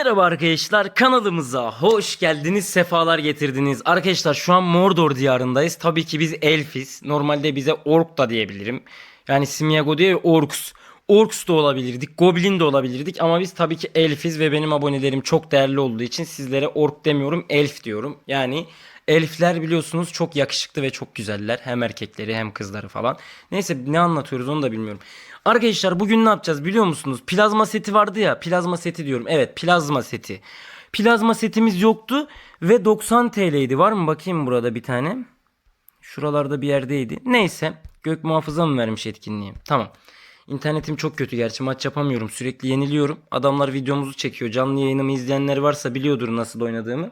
Merhaba arkadaşlar kanalımıza hoş geldiniz sefalar getirdiniz. Arkadaşlar şu an Mordor diyarındayız. Tabii ki biz elfiz. Normalde bize ork da diyebilirim. Yani Simiago değil orks. Orks da olabilirdik, Goblin de olabilirdik ama biz tabii ki elfiz ve benim abonelerim çok değerli olduğu için sizlere ork demiyorum, elf diyorum. Yani elfler biliyorsunuz çok yakışıklı ve çok güzeller. Hem erkekleri hem kızları falan. Neyse ne anlatıyoruz onu da bilmiyorum. Arkadaşlar bugün ne yapacağız biliyor musunuz? Plazma seti vardı ya, plazma seti diyorum. Evet, plazma seti. Plazma setimiz yoktu ve 90 TL'ydi. Var mı bakayım burada bir tane? Şuralarda bir yerdeydi. Neyse. Gök muhafıza mı vermiş etkinliği? Tamam. İnternetim çok kötü gerçi maç yapamıyorum. Sürekli yeniliyorum. Adamlar videomuzu çekiyor. Canlı yayınımı izleyenler varsa biliyordur nasıl oynadığımı.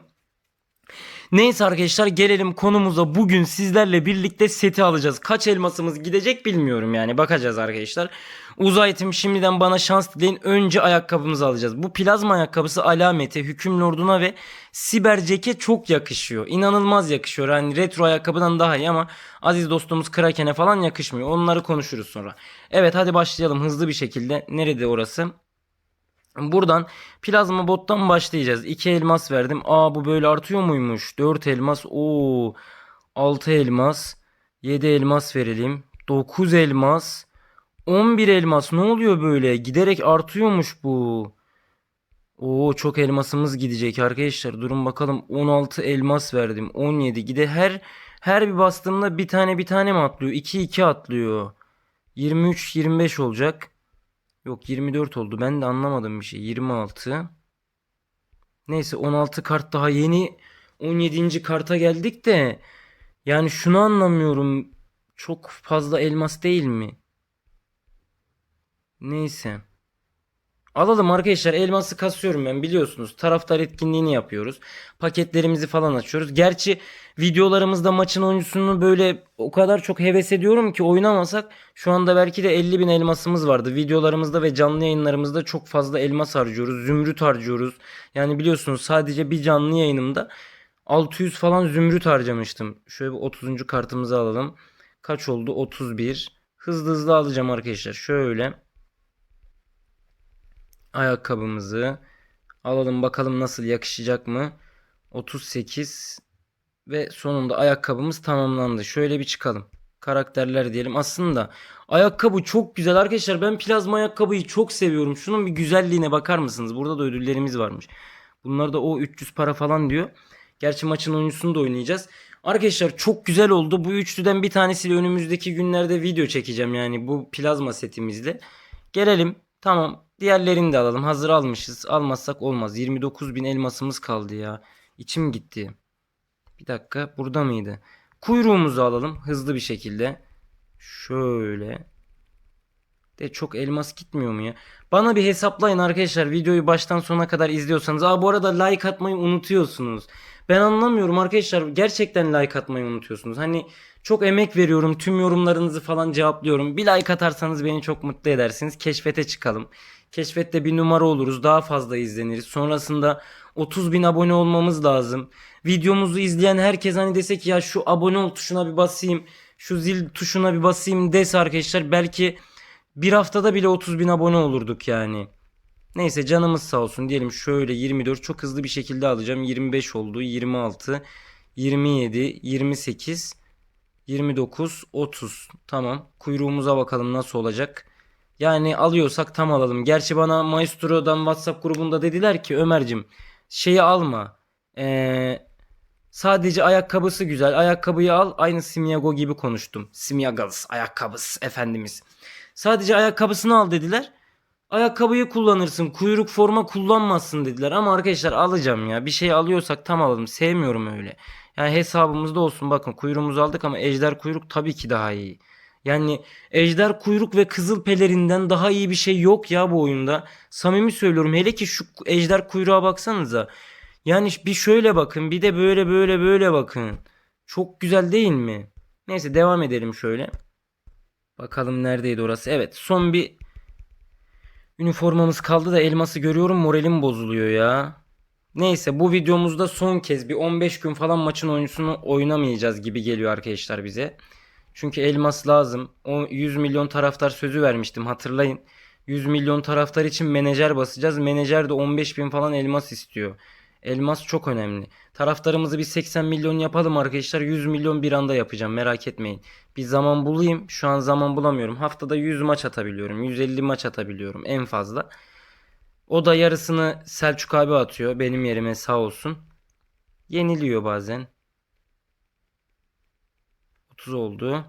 Neyse arkadaşlar gelelim konumuza. Bugün sizlerle birlikte seti alacağız. Kaç elmasımız gidecek bilmiyorum yani. Bakacağız arkadaşlar. Uzay Team şimdiden bana şans dileyin. Önce ayakkabımızı alacağız. Bu plazma ayakkabısı alamete, hüküm lorduna ve siber Jack'e çok yakışıyor. İnanılmaz yakışıyor. Yani retro ayakkabıdan daha iyi ama aziz dostumuz Kraken'e falan yakışmıyor. Onları konuşuruz sonra. Evet hadi başlayalım hızlı bir şekilde. Nerede orası? Buradan plazma bottan başlayacağız. 2 elmas verdim. Aa bu böyle artıyor muymuş? 4 elmas. Oo. 6 elmas. 7 elmas verelim. 9 elmas. 11 elmas. Ne oluyor böyle? Giderek artıyormuş bu. Oo çok elmasımız gidecek arkadaşlar. Durun bakalım. 16 elmas verdim. 17 gide her her bir bastığımda bir tane bir tane mi atlıyor? 2 2 atlıyor. 23 25 olacak. Yok 24 oldu. Ben de anlamadım bir şey. 26. Neyse 16 kart daha yeni 17. karta geldik de yani şunu anlamıyorum. Çok fazla elmas değil mi? Neyse. Alalım arkadaşlar elması kasıyorum ben biliyorsunuz. Taraftar etkinliğini yapıyoruz. Paketlerimizi falan açıyoruz. Gerçi videolarımızda maçın oyuncusunu böyle o kadar çok heves ediyorum ki oynamasak şu anda belki de 50 bin elmasımız vardı. Videolarımızda ve canlı yayınlarımızda çok fazla elmas harcıyoruz. Zümrüt harcıyoruz. Yani biliyorsunuz sadece bir canlı yayınımda 600 falan zümrüt harcamıştım. Şöyle bir 30. kartımızı alalım. Kaç oldu? 31. Hızlı hızlı alacağım arkadaşlar. Şöyle ayakkabımızı alalım bakalım nasıl yakışacak mı? 38 ve sonunda ayakkabımız tamamlandı. Şöyle bir çıkalım. Karakterler diyelim. Aslında ayakkabı çok güzel arkadaşlar. Ben plazma ayakkabıyı çok seviyorum. Şunun bir güzelliğine bakar mısınız? Burada da ödüllerimiz varmış. Bunlar da o 300 para falan diyor. Gerçi maçın oyuncusunu da oynayacağız. Arkadaşlar çok güzel oldu. Bu üçlüden bir tanesiyle önümüzdeki günlerde video çekeceğim. Yani bu plazma setimizle. Gelelim. Tamam. Diğerlerini de alalım. Hazır almışız. Almazsak olmaz. 29 bin elmasımız kaldı ya. İçim gitti. Bir dakika. Burada mıydı? Kuyruğumuzu alalım. Hızlı bir şekilde. Şöyle. De çok elmas gitmiyor mu ya? Bana bir hesaplayın arkadaşlar. Videoyu baştan sona kadar izliyorsanız. Aa bu arada like atmayı unutuyorsunuz. Ben anlamıyorum arkadaşlar. Gerçekten like atmayı unutuyorsunuz. Hani çok emek veriyorum. Tüm yorumlarınızı falan cevaplıyorum. Bir like atarsanız beni çok mutlu edersiniz. Keşfete çıkalım. Keşfette bir numara oluruz. Daha fazla izleniriz. Sonrasında 30 bin abone olmamız lazım. Videomuzu izleyen herkes hani dese ki ya şu abone ol tuşuna bir basayım. Şu zil tuşuna bir basayım dese arkadaşlar belki bir haftada bile 30 bin abone olurduk yani. Neyse canımız sağ olsun diyelim şöyle 24 çok hızlı bir şekilde alacağım. 25 oldu 26 27 28 29 30 tamam kuyruğumuza bakalım nasıl olacak. Yani alıyorsak tam alalım. Gerçi bana Maestro'dan WhatsApp grubunda dediler ki Ömer'cim şeyi alma. Ee, sadece ayakkabısı güzel. Ayakkabıyı al. Aynı Simiago gibi konuştum. Simiagos ayakkabısı efendimiz. Sadece ayakkabısını al dediler. Ayakkabıyı kullanırsın. Kuyruk forma kullanmazsın dediler. Ama arkadaşlar alacağım ya. Bir şey alıyorsak tam alalım. Sevmiyorum öyle. Yani hesabımızda olsun. Bakın kuyruğumuzu aldık ama ejder kuyruk tabii ki daha iyi. Yani ejder kuyruk ve kızıl pelerinden daha iyi bir şey yok ya bu oyunda. Samimi söylüyorum. Hele ki şu ejder kuyruğa baksanıza. Yani bir şöyle bakın bir de böyle böyle böyle bakın. Çok güzel değil mi? Neyse devam edelim şöyle. Bakalım neredeydi orası. Evet son bir üniformamız kaldı da elması görüyorum moralim bozuluyor ya. Neyse bu videomuzda son kez bir 15 gün falan maçın oyuncusunu oynamayacağız gibi geliyor arkadaşlar bize. Çünkü elmas lazım. O 100 milyon taraftar sözü vermiştim hatırlayın. 100 milyon taraftar için menajer basacağız. Menajer de 15 bin falan elmas istiyor. Elmas çok önemli. Taraftarımızı bir 80 milyon yapalım arkadaşlar. 100 milyon bir anda yapacağım merak etmeyin. Bir zaman bulayım. Şu an zaman bulamıyorum. Haftada 100 maç atabiliyorum. 150 maç atabiliyorum en fazla. O da yarısını Selçuk abi atıyor. Benim yerime sağ olsun. Yeniliyor bazen. 30 oldu.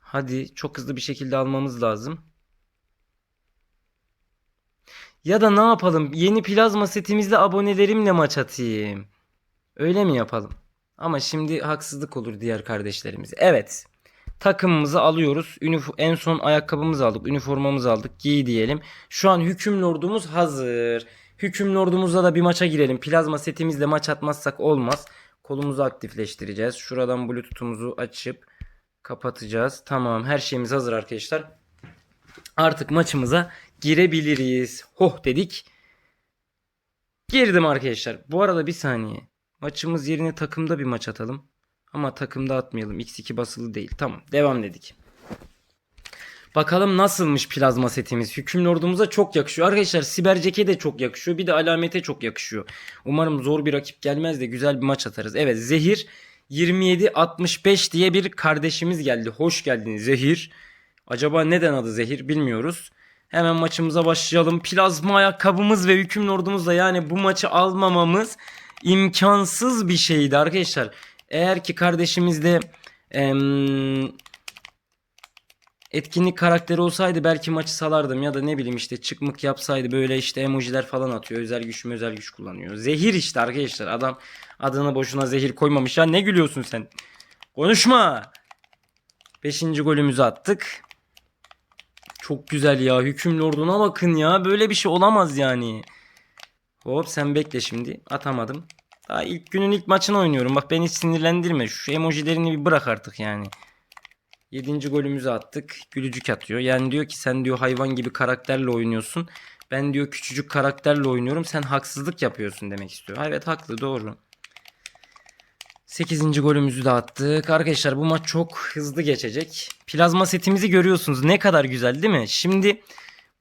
Hadi çok hızlı bir şekilde almamız lazım. Ya da ne yapalım? Yeni plazma setimizle abonelerimle maç atayım. Öyle mi yapalım? Ama şimdi haksızlık olur diğer kardeşlerimize. Evet. Takımımızı alıyoruz. Ünif- en son ayakkabımızı aldık. Üniformamızı aldık. Giy diyelim. Şu an hüküm lordumuz hazır. Hüküm lordumuzla da bir maça girelim. Plazma setimizle maç atmazsak olmaz. Kolumuzu aktifleştireceğiz. Şuradan bluetooth'umuzu açıp kapatacağız. Tamam her şeyimiz hazır arkadaşlar. Artık maçımıza girebiliriz. Hoh dedik. Girdim arkadaşlar. Bu arada bir saniye. Maçımız yerine takımda bir maç atalım. Ama takımda atmayalım. X2 basılı değil. Tamam. Devam dedik. Bakalım nasılmış plazma setimiz. Hüküm lordumuza çok yakışıyor. Arkadaşlar Sibercek'e de çok yakışıyor. Bir de alamete çok yakışıyor. Umarım zor bir rakip gelmez de güzel bir maç atarız. Evet Zehir 27-65 diye bir kardeşimiz geldi. Hoş geldin Zehir. Acaba neden adı Zehir bilmiyoruz. Hemen maçımıza başlayalım. Plazma ayakkabımız ve hüküm lordumuzla yani bu maçı almamamız imkansız bir şeydi arkadaşlar. Eğer ki kardeşimiz de em, etkinlik karakteri olsaydı belki maçı salardım ya da ne bileyim işte çıkmık yapsaydı böyle işte emojiler falan atıyor. Özel güç mü özel güç kullanıyor. Zehir işte arkadaşlar. Adam adını boşuna zehir koymamış ya. Ne gülüyorsun sen? Konuşma. Beşinci golümüzü attık. Çok güzel ya. Hüküm lorduna bakın ya. Böyle bir şey olamaz yani. Hop sen bekle şimdi. Atamadım. Daha ilk günün ilk maçını oynuyorum. Bak beni sinirlendirme. Şu emojilerini bir bırak artık yani. Yedinci golümüzü attık. Gülücük atıyor. Yani diyor ki sen diyor hayvan gibi karakterle oynuyorsun. Ben diyor küçücük karakterle oynuyorum. Sen haksızlık yapıyorsun demek istiyor. Evet haklı doğru. 8. golümüzü de attık. Arkadaşlar bu maç çok hızlı geçecek. Plazma setimizi görüyorsunuz. Ne kadar güzel değil mi? Şimdi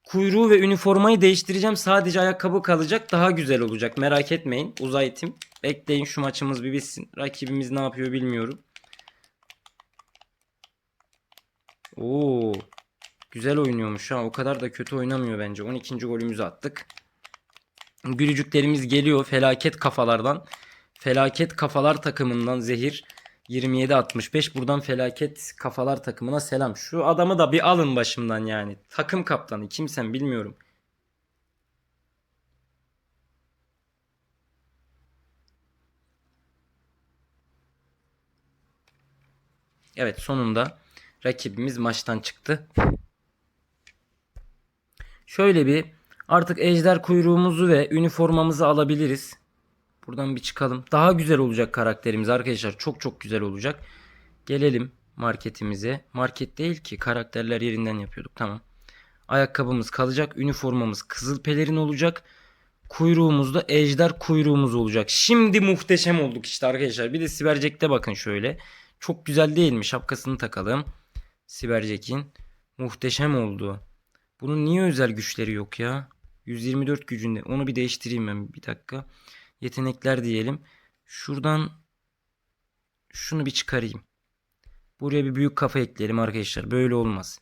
kuyruğu ve üniformayı değiştireceğim. Sadece ayakkabı kalacak. Daha güzel olacak. Merak etmeyin. Uzay tim. Bekleyin şu maçımız bir bitsin. Rakibimiz ne yapıyor bilmiyorum. Oo. Güzel oynuyormuş ha. O kadar da kötü oynamıyor bence. 12. golümüzü attık. Gülücüklerimiz geliyor felaket kafalardan. Felaket kafalar takımından Zehir 27-65. Buradan felaket kafalar takımına selam. Şu adamı da bir alın başımdan yani. Takım kaptanı kimsen bilmiyorum. Evet sonunda rakibimiz maçtan çıktı. Şöyle bir artık ejder kuyruğumuzu ve üniformamızı alabiliriz. Buradan bir çıkalım. Daha güzel olacak karakterimiz arkadaşlar. Çok çok güzel olacak. Gelelim marketimize. Market değil ki karakterler yerinden yapıyorduk. Tamam. Ayakkabımız kalacak. Üniformamız kızıl pelerin olacak. Kuyruğumuzda ejder kuyruğumuz olacak. Şimdi muhteşem olduk işte arkadaşlar. Bir de Sibercek'te bakın şöyle. Çok güzel değil mi? Şapkasını takalım. Sibercek'in. Muhteşem oldu. Bunun niye özel güçleri yok ya? 124 gücünde. Onu bir değiştireyim ben bir dakika. Yetenekler diyelim. Şuradan şunu bir çıkarayım. Buraya bir büyük kafa ekleyelim arkadaşlar. Böyle olmaz.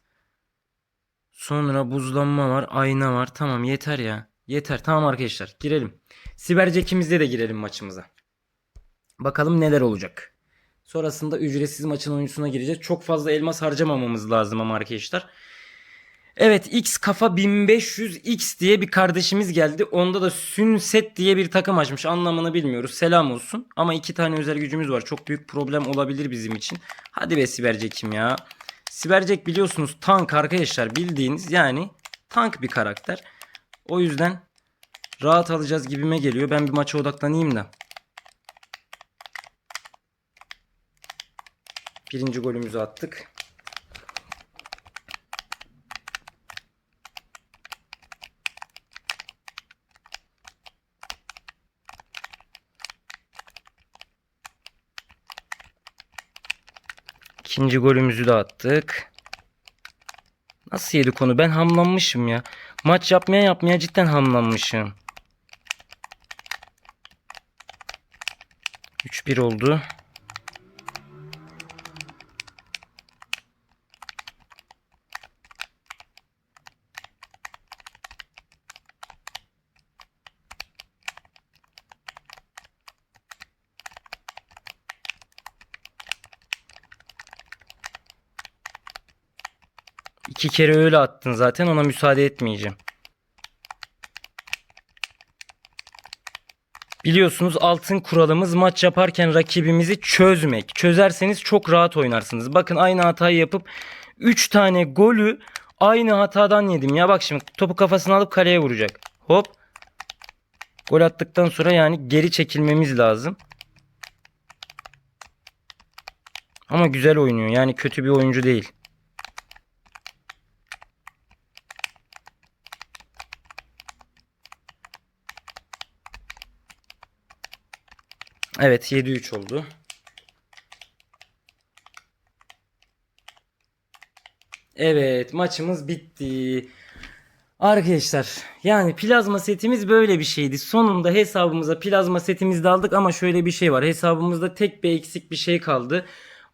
Sonra buzlanma var. Ayna var. Tamam yeter ya. Yeter. Tamam arkadaşlar. Girelim. Sibercek'imizde de girelim maçımıza. Bakalım neler olacak. Sonrasında ücretsiz maçın oyuncusuna gireceğiz. Çok fazla elmas harcamamamız lazım ama arkadaşlar. Evet X kafa 1500 X diye bir kardeşimiz geldi. Onda da Sünset diye bir takım açmış. Anlamını bilmiyoruz. Selam olsun. Ama iki tane özel gücümüz var. Çok büyük problem olabilir bizim için. Hadi be Sibercek'im ya. Sibercek biliyorsunuz tank arkadaşlar. Bildiğiniz yani tank bir karakter. O yüzden rahat alacağız gibime geliyor. Ben bir maça odaklanayım da. Birinci golümüzü attık. İkinci golümüzü de attık. Nasıl yedi konu? Ben hamlanmışım ya. Maç yapmaya yapmaya cidden hamlanmışım. 3-1 oldu. İki kere öyle attın zaten ona müsaade etmeyeceğim. Biliyorsunuz altın kuralımız maç yaparken rakibimizi çözmek. Çözerseniz çok rahat oynarsınız. Bakın aynı hatayı yapıp 3 tane golü aynı hatadan yedim. Ya bak şimdi topu kafasına alıp kaleye vuracak. Hop. Gol attıktan sonra yani geri çekilmemiz lazım. Ama güzel oynuyor. Yani kötü bir oyuncu değil. Evet 7-3 oldu. Evet maçımız bitti. Arkadaşlar yani plazma setimiz böyle bir şeydi. Sonunda hesabımıza plazma setimizi de aldık ama şöyle bir şey var. Hesabımızda tek bir eksik bir şey kaldı.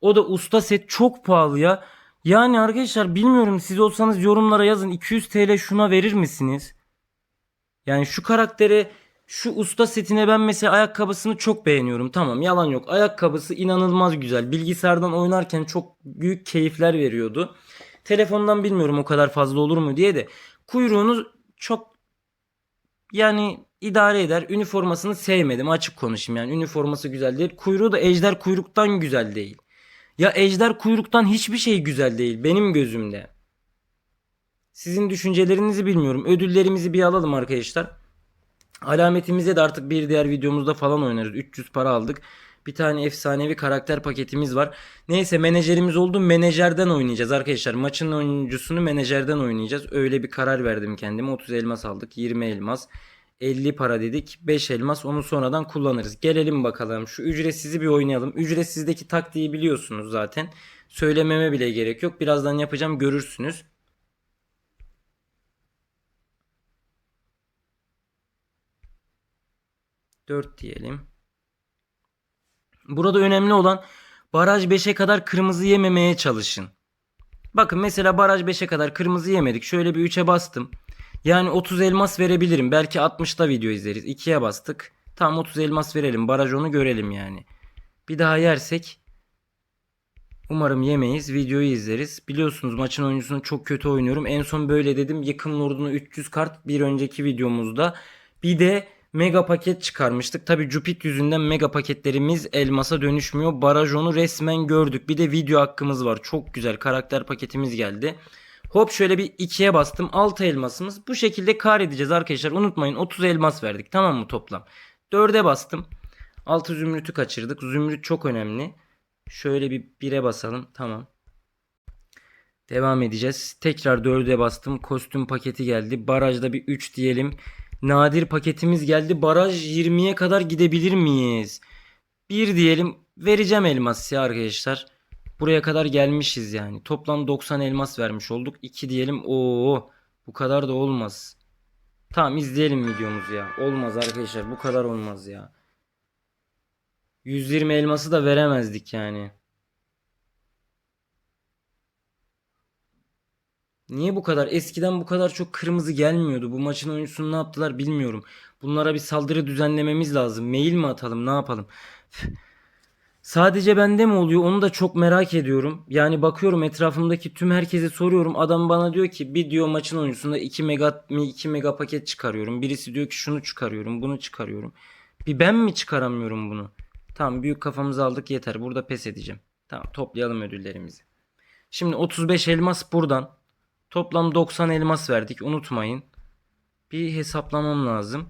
O da usta set çok pahalı ya. Yani arkadaşlar bilmiyorum siz olsanız yorumlara yazın 200 TL şuna verir misiniz? Yani şu karaktere şu usta setine ben mesela ayakkabısını çok beğeniyorum. Tamam yalan yok. Ayakkabısı inanılmaz güzel. Bilgisayardan oynarken çok büyük keyifler veriyordu. Telefondan bilmiyorum o kadar fazla olur mu diye de. Kuyruğunu çok yani idare eder. Üniformasını sevmedim açık konuşayım yani. Üniforması güzel değil. Kuyruğu da ejder kuyruktan güzel değil. Ya ejder kuyruktan hiçbir şey güzel değil benim gözümde. Sizin düşüncelerinizi bilmiyorum. Ödüllerimizi bir alalım arkadaşlar. Alametimize de artık bir diğer videomuzda falan oynarız. 300 para aldık. Bir tane efsanevi karakter paketimiz var. Neyse menajerimiz oldu. Menajerden oynayacağız arkadaşlar. Maçın oyuncusunu menajerden oynayacağız. Öyle bir karar verdim kendime. 30 elmas aldık. 20 elmas. 50 para dedik. 5 elmas onu sonradan kullanırız. Gelelim bakalım. Şu ücretsizi bir oynayalım. Ücretsizdeki taktiği biliyorsunuz zaten. Söylememe bile gerek yok. Birazdan yapacağım görürsünüz. Dört diyelim. Burada önemli olan baraj 5'e kadar kırmızı yememeye çalışın. Bakın mesela baraj 5'e kadar kırmızı yemedik. Şöyle bir 3'e bastım. Yani 30 elmas verebilirim. Belki 60'da video izleriz. 2'ye bastık. Tamam 30 elmas verelim. Baraj onu görelim yani. Bir daha yersek umarım yemeyiz. Videoyu izleriz. Biliyorsunuz maçın oyuncusunu çok kötü oynuyorum. En son böyle dedim. Yıkım Lord'unu 300 kart bir önceki videomuzda. Bir de mega paket çıkarmıştık. Tabi Jupit yüzünden mega paketlerimiz elmasa dönüşmüyor. Baraj onu resmen gördük. Bir de video hakkımız var. Çok güzel karakter paketimiz geldi. Hop şöyle bir 2'ye bastım. 6 elmasımız. Bu şekilde kar edeceğiz arkadaşlar. Unutmayın 30 elmas verdik. Tamam mı toplam? 4'e bastım. 6 zümrütü kaçırdık. Zümrüt çok önemli. Şöyle bir 1'e basalım. Tamam. Devam edeceğiz. Tekrar 4'e bastım. Kostüm paketi geldi. Barajda bir 3 diyelim. Nadir paketimiz geldi. Baraj 20'ye kadar gidebilir miyiz? 1 diyelim. Vereceğim elmas ya arkadaşlar. Buraya kadar gelmişiz yani. Toplam 90 elmas vermiş olduk. 2 diyelim. Oo, bu kadar da olmaz. Tamam izleyelim videomuzu ya. Olmaz arkadaşlar. Bu kadar olmaz ya. 120 elması da veremezdik yani. Niye bu kadar? Eskiden bu kadar çok kırmızı gelmiyordu. Bu maçın oyuncusunu ne yaptılar bilmiyorum. Bunlara bir saldırı düzenlememiz lazım. Mail mi atalım ne yapalım? Sadece bende mi oluyor onu da çok merak ediyorum. Yani bakıyorum etrafımdaki tüm herkese soruyorum. Adam bana diyor ki bir diyor maçın oyuncusunda 2 mega 2 mega paket çıkarıyorum. Birisi diyor ki şunu çıkarıyorum, bunu çıkarıyorum. Bir ben mi çıkaramıyorum bunu? Tamam büyük kafamızı aldık yeter. Burada pes edeceğim. Tamam toplayalım ödüllerimizi. Şimdi 35 elmas buradan. Toplam 90 elmas verdik. Unutmayın. Bir hesaplamam lazım.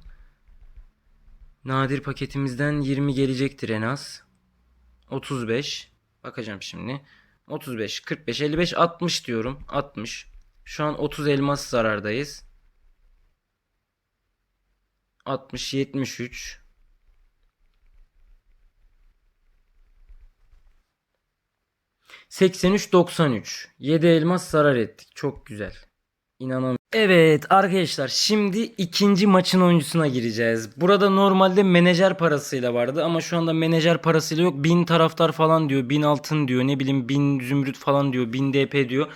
Nadir paketimizden 20 gelecektir en az. 35. Bakacağım şimdi. 35, 45, 55, 60 diyorum. 60. Şu an 30 elmas zarardayız. 60, 73. 83-93. 7 elmas zarar ettik. Çok güzel. İnanamıyorum. Evet arkadaşlar şimdi ikinci maçın oyuncusuna gireceğiz. Burada normalde menajer parasıyla vardı ama şu anda menajer parasıyla yok. 1000 taraftar falan diyor. 1000 altın diyor. Ne bileyim 1000 zümrüt falan diyor. 1000 DP diyor.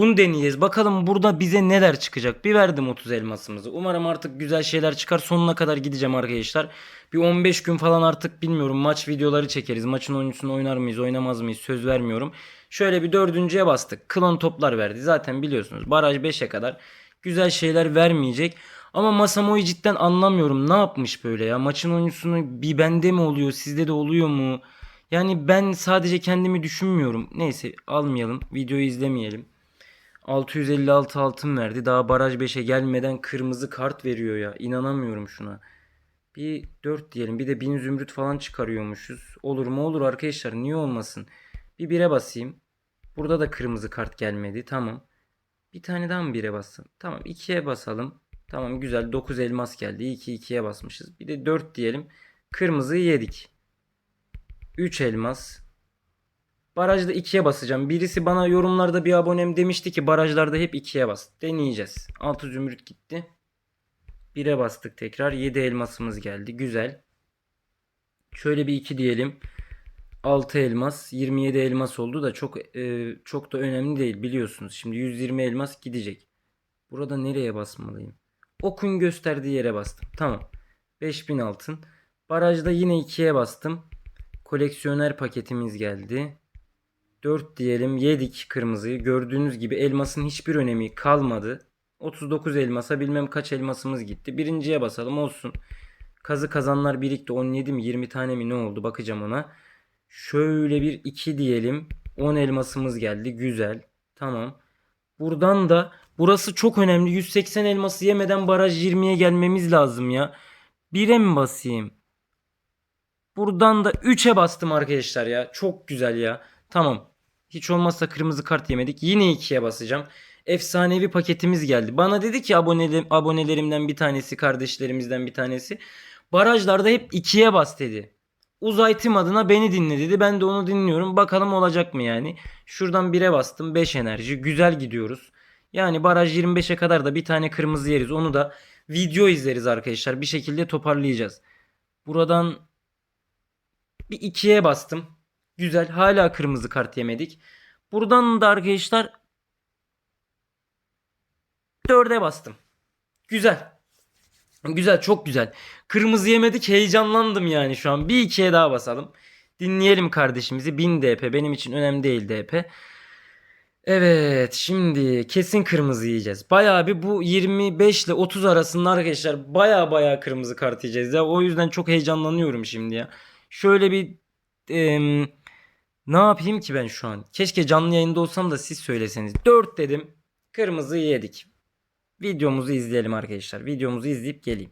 Bunu deneyeceğiz. Bakalım burada bize neler çıkacak. Bir verdim 30 elmasımızı. Umarım artık güzel şeyler çıkar. Sonuna kadar gideceğim arkadaşlar. Bir 15 gün falan artık bilmiyorum maç videoları çekeriz. Maçın oyuncusunu oynar mıyız oynamaz mıyız söz vermiyorum. Şöyle bir dördüncüye bastık. Klon toplar verdi. Zaten biliyorsunuz baraj 5'e kadar güzel şeyler vermeyecek. Ama Masamo'yu cidden anlamıyorum. Ne yapmış böyle ya? Maçın oyuncusunu bir bende mi oluyor sizde de oluyor mu? Yani ben sadece kendimi düşünmüyorum. Neyse almayalım. Videoyu izlemeyelim. 656 altın verdi. Daha baraj 5'e gelmeden kırmızı kart veriyor ya. İnanamıyorum şuna. Bir 4 diyelim. Bir de 1000 zümrüt falan çıkarıyormuşuz. Olur mu olur arkadaşlar. Niye olmasın? Bir 1'e basayım. Burada da kırmızı kart gelmedi. Tamam. Bir tane daha mı 1'e bassın? Tamam 2'ye basalım. Tamam güzel 9 elmas geldi. İyi ki 2'ye basmışız. Bir de 4 diyelim. Kırmızıyı yedik. 3 elmas. Barajda 2'ye basacağım. Birisi bana yorumlarda bir abonem demişti ki barajlarda hep 2'ye bas. Deneyeceğiz. 6 zümrüt gitti. 1'e bastık tekrar. 7 elmasımız geldi. Güzel. Şöyle bir 2 diyelim. 6 elmas, 27 elmas oldu da çok e, çok da önemli değil biliyorsunuz. Şimdi 120 elmas gidecek. Burada nereye basmalıyım? Okun gösterdiği yere bastım. Tamam. 5000 altın. Barajda yine 2'ye bastım. Koleksiyoner paketimiz geldi. 4 diyelim yedik kırmızıyı. Gördüğünüz gibi elmasın hiçbir önemi kalmadı. 39 elmasa bilmem kaç elmasımız gitti. Birinciye basalım olsun. Kazı kazanlar birikti. 17 mi 20 tane mi ne oldu bakacağım ona. Şöyle bir 2 diyelim. 10 elmasımız geldi. Güzel. Tamam. Buradan da burası çok önemli. 180 elması yemeden baraj 20'ye gelmemiz lazım ya. 1'e mi basayım? Buradan da 3'e bastım arkadaşlar ya. Çok güzel ya. Tamam. Hiç olmazsa kırmızı kart yemedik. Yine 2'ye basacağım. Efsanevi paketimiz geldi. Bana dedi ki abonelerim, abonelerimden bir tanesi, kardeşlerimizden bir tanesi. Barajlarda hep 2'ye bas dedi. Uzay Tim adına beni dinle dedi. Ben de onu dinliyorum. Bakalım olacak mı yani. Şuradan 1'e bastım. 5 enerji. Güzel gidiyoruz. Yani baraj 25'e kadar da bir tane kırmızı yeriz. Onu da video izleriz arkadaşlar. Bir şekilde toparlayacağız. Buradan bir 2'ye bastım. Güzel. Hala kırmızı kart yemedik. Buradan da arkadaşlar 4'e bastım. Güzel. Güzel çok güzel. Kırmızı yemedik heyecanlandım yani şu an. Bir ikiye daha basalım. Dinleyelim kardeşimizi. 1000 DP benim için önemli değil DP. Evet şimdi kesin kırmızı yiyeceğiz. Bayağı bir bu 25 ile 30 arasında arkadaşlar baya baya kırmızı kart yiyeceğiz ya. O yüzden çok heyecanlanıyorum şimdi ya. Şöyle bir em, ne yapayım ki ben şu an? Keşke canlı yayında olsam da siz söyleseniz. 4 dedim. Kırmızı yedik. Videomuzu izleyelim arkadaşlar. Videomuzu izleyip geleyim.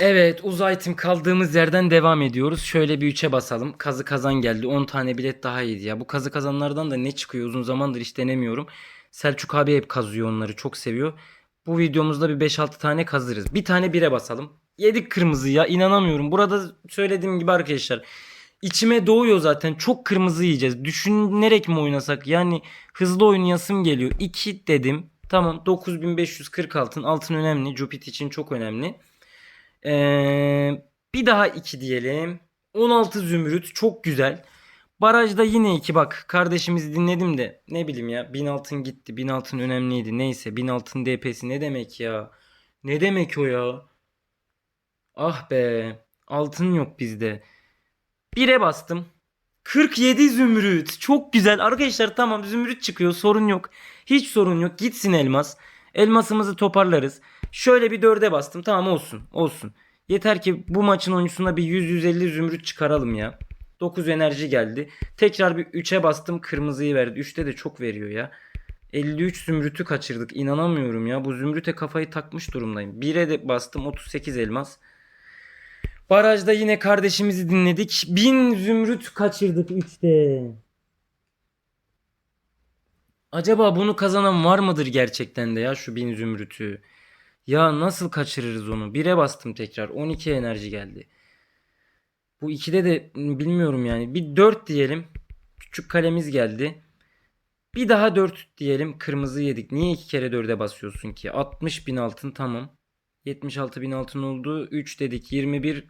Evet uzay tim kaldığımız yerden devam ediyoruz. Şöyle bir 3'e basalım. Kazı kazan geldi. 10 tane bilet daha iyiydi ya. Bu kazı kazanlardan da ne çıkıyor uzun zamandır hiç denemiyorum. Selçuk abi hep kazıyor onları çok seviyor. Bu videomuzda bir 5-6 tane kazırız. Bir tane 1'e basalım. Yedik kırmızı ya inanamıyorum. Burada söylediğim gibi arkadaşlar. İçime doğuyor zaten. Çok kırmızı yiyeceğiz. Düşünerek mi oynasak? Yani hızlı oynayasım geliyor. 2 dedim. Tamam 9540 altın. Altın önemli. Jupiter için çok önemli. Ee, bir daha 2 diyelim. 16 zümrüt çok güzel. Barajda yine 2 bak kardeşimizi dinledim de ne bileyim ya 1000 altın gitti 1000 altın önemliydi neyse 1000 altın DP'si ne demek ya ne demek o ya ah be altın yok bizde 1'e bastım 47 zümrüt çok güzel arkadaşlar tamam zümrüt çıkıyor sorun yok hiç sorun yok gitsin elmas elmasımızı toparlarız Şöyle bir 4'e bastım. Tamam olsun. Olsun. Yeter ki bu maçın oyuncusuna bir 100-150 zümrüt çıkaralım ya. 9 enerji geldi. Tekrar bir 3'e bastım. Kırmızıyı verdi. 3'te de çok veriyor ya. 53 zümrütü kaçırdık. İnanamıyorum ya. Bu zümrüte kafayı takmış durumdayım. 1'e de bastım. 38 elmas. Barajda yine kardeşimizi dinledik. 1000 zümrüt kaçırdık 3'te. Acaba bunu kazanan var mıdır gerçekten de ya şu 1000 zümrütü? Ya nasıl kaçırırız onu? 1'e bastım tekrar. 12 enerji geldi. Bu 2'de de bilmiyorum yani. Bir 4 diyelim. Küçük kalemiz geldi. Bir daha 4 diyelim. Kırmızı yedik. Niye iki kere 4'e basıyorsun ki? 60 bin altın tamam. 76 bin altın oldu. 3 dedik. 21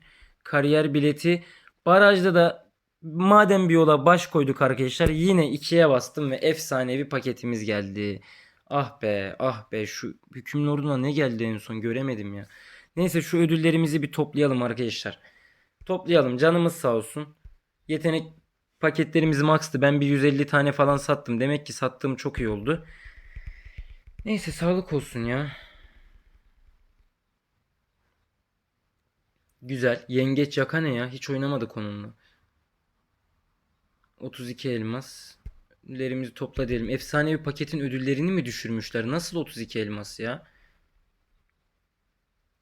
kariyer bileti. Barajda da madem bir yola baş koyduk arkadaşlar. Yine 2'ye bastım ve efsanevi paketimiz geldi. Ah be ah be şu hükümlü orduna ne geldi en son göremedim ya. Neyse şu ödüllerimizi bir toplayalım arkadaşlar. Toplayalım canımız sağ olsun. Yetenek paketlerimiz max'tı. Ben bir 150 tane falan sattım. Demek ki sattığım çok iyi oldu. Neyse sağlık olsun ya. Güzel. Yengeç yaka ne ya? Hiç oynamadık onunla. 32 elmas. Ödüllerimizi topla diyelim. Efsanevi paketin ödüllerini mi düşürmüşler? Nasıl 32 elmas ya?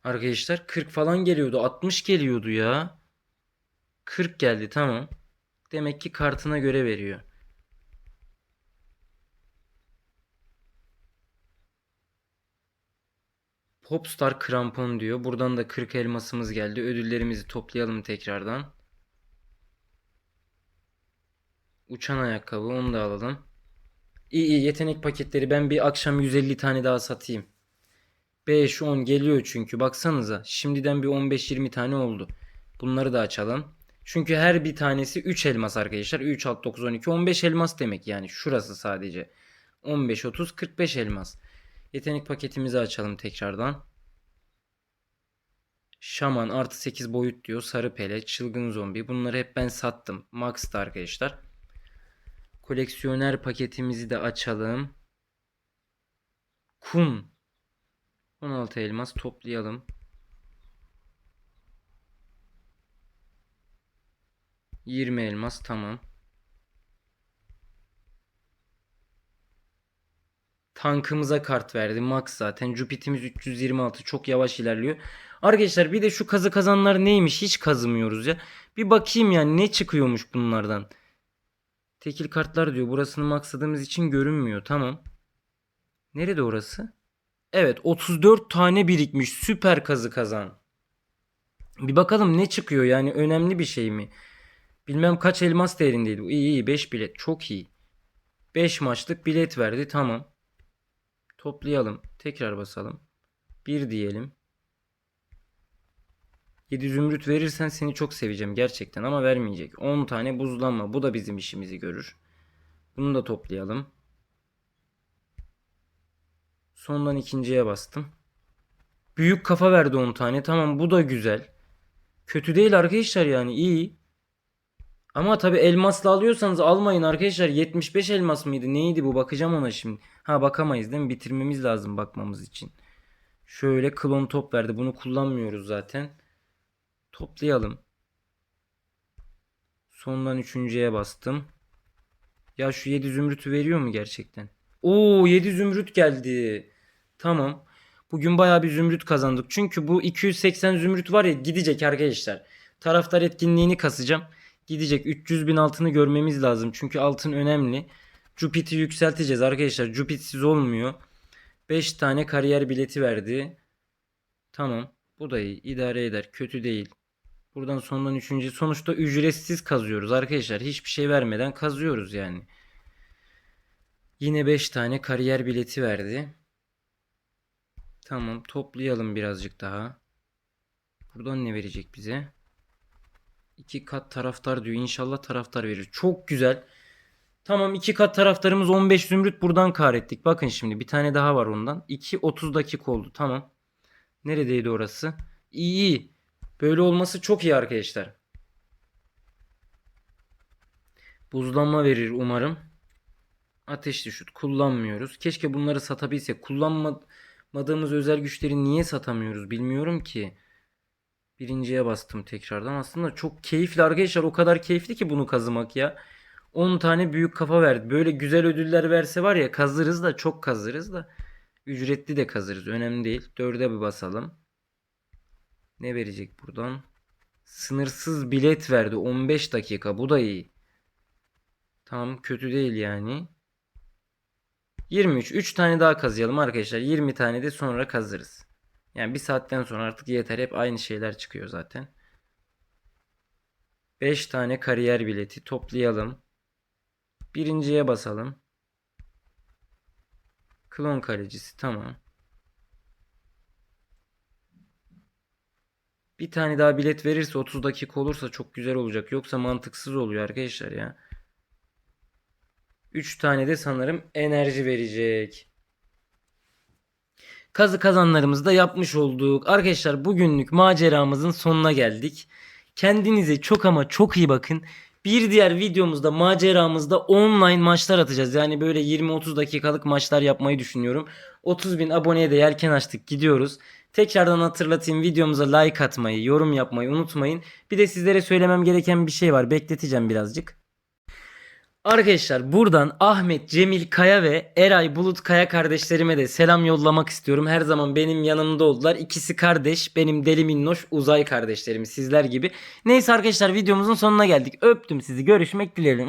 Arkadaşlar 40 falan geliyordu. 60 geliyordu ya. 40 geldi tamam. Demek ki kartına göre veriyor. Popstar krampon diyor. Buradan da 40 elmasımız geldi. Ödüllerimizi toplayalım tekrardan. Uçan ayakkabı onu da alalım. İyi iyi yetenek paketleri ben bir akşam 150 tane daha satayım. 5 10 geliyor çünkü baksanıza. Şimdiden bir 15-20 tane oldu. Bunları da açalım. Çünkü her bir tanesi 3 elmas arkadaşlar. 3 alt 9 12 15 elmas demek yani şurası sadece. 15 30 45 elmas. Yetenek paketimizi açalım tekrardan. Şaman artı 8 boyut diyor. Sarı pele, çılgın zombi. Bunları hep ben sattım. Max'ta arkadaşlar. Koleksiyoner paketimizi de açalım. Kum. 16 elmas toplayalım. Yirmi elmas tamam. Tankımıza kart verdi. Max zaten. Jupiter'imiz 326. Çok yavaş ilerliyor. Arkadaşlar bir de şu kazı kazanlar neymiş? Hiç kazımıyoruz ya. Bir bakayım yani ne çıkıyormuş bunlardan. Tekil kartlar diyor. Burasını maksadığımız için görünmüyor. Tamam. Nerede orası? Evet 34 tane birikmiş. Süper kazı kazan. Bir bakalım ne çıkıyor yani önemli bir şey mi? Bilmem kaç elmas değerindeydi. İyi iyi 5 bilet çok iyi. 5 maçlık bilet verdi tamam. Toplayalım. Tekrar basalım. 1 diyelim. 7 zümrüt verirsen seni çok seveceğim gerçekten ama vermeyecek. 10 tane buzlanma. Bu da bizim işimizi görür. Bunu da toplayalım. Sondan ikinciye bastım. Büyük kafa verdi 10 tane. Tamam bu da güzel. Kötü değil arkadaşlar yani iyi. Ama tabi elmasla alıyorsanız almayın arkadaşlar. 75 elmas mıydı? Neydi bu? Bakacağım ona şimdi. Ha bakamayız değil mi? Bitirmemiz lazım bakmamız için. Şöyle klon top verdi. Bunu kullanmıyoruz zaten. Toplayalım. Sondan üçüncüye bastım. Ya şu 7 zümrütü veriyor mu gerçekten? Oo 7 zümrüt geldi. Tamam. Bugün bayağı bir zümrüt kazandık. Çünkü bu 280 zümrüt var ya gidecek arkadaşlar. Taraftar etkinliğini kasacağım. Gidecek 300 bin altını görmemiz lazım. Çünkü altın önemli. Jupiter'i yükselteceğiz arkadaşlar. Jupiter'siz olmuyor. 5 tane kariyer bileti verdi. Tamam. Bu da iyi. İdare eder. Kötü değil. Buradan sondan üçüncü. Sonuçta ücretsiz kazıyoruz arkadaşlar. Hiçbir şey vermeden kazıyoruz yani. Yine 5 tane kariyer bileti verdi. Tamam toplayalım birazcık daha. Buradan ne verecek bize? İki kat taraftar diyor. İnşallah taraftar verir. Çok güzel. Tamam iki kat taraftarımız 15 zümrüt buradan kar ettik. Bakın şimdi bir tane daha var ondan. 2 30 dakika oldu. Tamam. Neredeydi orası? İyi. Böyle olması çok iyi arkadaşlar. Buzlanma verir umarım. Ateşli şut kullanmıyoruz. Keşke bunları satabilsek. Kullanmadığımız özel güçleri niye satamıyoruz bilmiyorum ki. Birinciye bastım tekrardan. Aslında çok keyifli arkadaşlar. O kadar keyifli ki bunu kazımak ya. 10 tane büyük kafa verdi. Böyle güzel ödüller verse var ya kazırız da çok kazırız da. Ücretli de kazırız. Önemli değil. 4'e bir basalım. Ne verecek buradan? Sınırsız bilet verdi. 15 dakika. Bu da iyi. Tamam kötü değil yani. 23. 3 tane daha kazıyalım arkadaşlar. 20 tane de sonra kazırız. Yani bir saatten sonra artık yeter. Hep aynı şeyler çıkıyor zaten. 5 tane kariyer bileti toplayalım. Birinciye basalım. Klon kalecisi tamam. Bir tane daha bilet verirse 30 dakika olursa çok güzel olacak. Yoksa mantıksız oluyor arkadaşlar ya. 3 tane de sanırım enerji verecek. Kazı kazanlarımızı da yapmış olduk. Arkadaşlar bugünlük maceramızın sonuna geldik. Kendinize çok ama çok iyi bakın. Bir diğer videomuzda maceramızda online maçlar atacağız. Yani böyle 20-30 dakikalık maçlar yapmayı düşünüyorum. 30 bin aboneye de yelken açtık gidiyoruz. Tekrardan hatırlatayım videomuza like atmayı, yorum yapmayı unutmayın. Bir de sizlere söylemem gereken bir şey var. Bekleteceğim birazcık. Arkadaşlar buradan Ahmet Cemil Kaya ve Eray Bulut Kaya kardeşlerime de selam yollamak istiyorum. Her zaman benim yanımda oldular. İkisi kardeş. Benim deli minnoş uzay kardeşlerim sizler gibi. Neyse arkadaşlar videomuzun sonuna geldik. Öptüm sizi. Görüşmek dileğiyle.